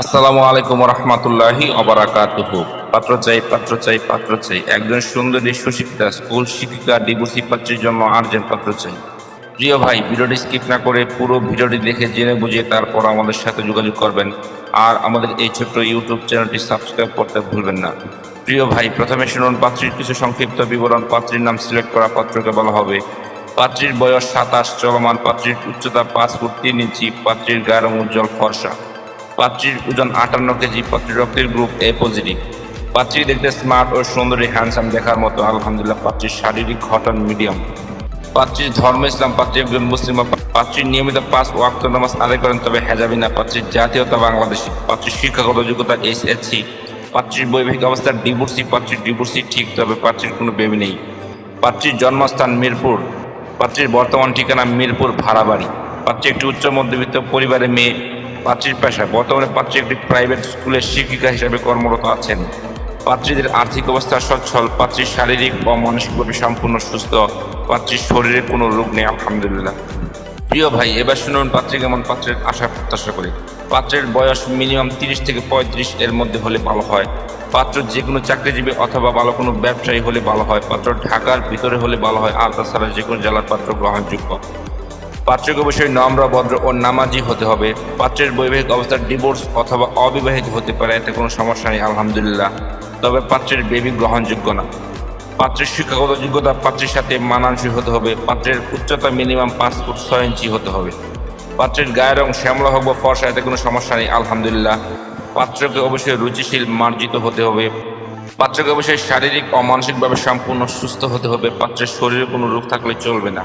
আসসালামু আলাইকুম রহমতুল্লাহি অবরাকাতুহু পাত্র চাই পাত্র চাই পাত্র চাই। একজন সুন্দরী সুশিক্ষিতা, স্কুল শিক্ষিকা, ডিভোর্সি পাত্রীর জন্য আর্জেন্ট পাত্র চাই। প্রিয় ভাই, ভিডিওটি স্কিপ না করে পুরো ভিডিওটি দেখে জেনে বুঝে তারপর আমাদের সাথে যোগাযোগ করবেন। আর আমাদের এই ছোট্ট ইউটিউব চ্যানেলটি সাবস্ক্রাইব করতে ভুলবেন না। প্রিয় ভাই, প্রথমে শুনুন পাত্রীর কিছু সংক্ষিপ্ত বিবরণ। পাত্রীর নাম সিলেক্ট করা পাত্রকে বলা হবে। পাত্রীর বয়স সাতাশ, চলমান পাত্রীর উচ্চতা পাঁচ ফুট তিন ইঞ্চি, পাত্রীর গায়ের উজ্জ্বল ফর্সা। পাত্রীর ওজন আটান্ন কেজি, পাত্রীর রক্তের গ্রুপ এ পজিটিভ পাত্রী দেখতে স্মার্ট ও সুন্দরী হ্যান্ডসাম দেখার মতো, আলহামদুলিল্লাহ, পাত্রীর শারীরিক ঘটন মিডিয়াম পাত্রীর ধর্ম ইসলাম, পাত্রী একজন মুসলিম, পাত্রীর নিয়মিত পাঁচ ওয়াক্ত নামাজ আদায় করেন, তবে হেজাবি না, পাত্রীর জাতীয়তা বাংলাদেশি। পাত্রীর শিক্ষাগত যোগ্যতা এসএসসি পাত্রীর বৈবাহিক অবস্থা ডিভোর্সি পাত্রীর ডিভোর্সি ঠিক, তবে পাত্রীর কোনো বেবি নেই। পাত্রীর জন্মস্থান মিরপুর। পাত্রীর বর্তমান ঠিকানা মিরপুর ভাড়াবাড়ি। পাত্রী একটি উচ্চ মধ্যবিত্ত পরিবারের মেয়ে। পাত্রীর পেশা বর্তমানে পাত্রী একটি প্রাইভেট স্কুলের শিক্ষিকা হিসেবে কর্মরত আছেন। পাত্রীদের আর্থিক অবস্থা সচ্ছল, পাত্রীর শারীরিক ও মানসিকভাবে সম্পূর্ণ সুস্থ, পাত্রীর শরীরে কোনো রোগ নেই, আলহামদুলিল্লাহ। প্রিয় ভাই, এবার শুনুন পাত্রী কেমন পাত্রের আশা প্রত্যাশা করে। পাত্রের বয়স মিনিমাম তিরিশ থেকে পঁয়ত্রিশ এর মধ্যে হলে ভালো হয়। পাত্র যে কোনো চাকরিজীবী অথবা ভালো কোনো ব্যবসায়ী হলে ভালো হয়। পাত্র ঢাকার ভিতরে হলে ভালো হয়, আর তাছাড়া যে কোনো জেলার পাত্র গ্রহণযোগ্য। পাত্রকে অবশ্যই নম্র, ভদ্র ও নামাজি হতে হবে। পাত্রের বৈবাহিক অবস্থা ডিভোর্স অথবা অবিবাহিত হতে পারে, এতে কোনো সমস্যা নেই, আলহামদুলিল্লাহ। তবে পাত্রের বেবি গ্রহণযোগ্য না। পাত্রের শিক্ষাগত যোগ্যতা পাত্রের সাথে মানানসই হতে হবে। পাত্রের উচ্চতা মিনিমাম পাঁচ ফুট ছয় ইঞ্চি হতে হবে। পাত্রের গায়ের রং শ্যামলা হোক বা ফর্সা, এতে কোনো সমস্যা নেই, আলহামদুলিল্লাহ। পাত্রকে অবশ্যই রুচিশীল, মার্জিত হতে হবে। পাত্রকে অবশ্যই শারীরিক ও মানসিকভাবে সম্পূর্ণ সুস্থ হতে হবে। পাত্রের শরীরে কোনো রোগ থাকলে চলবে না।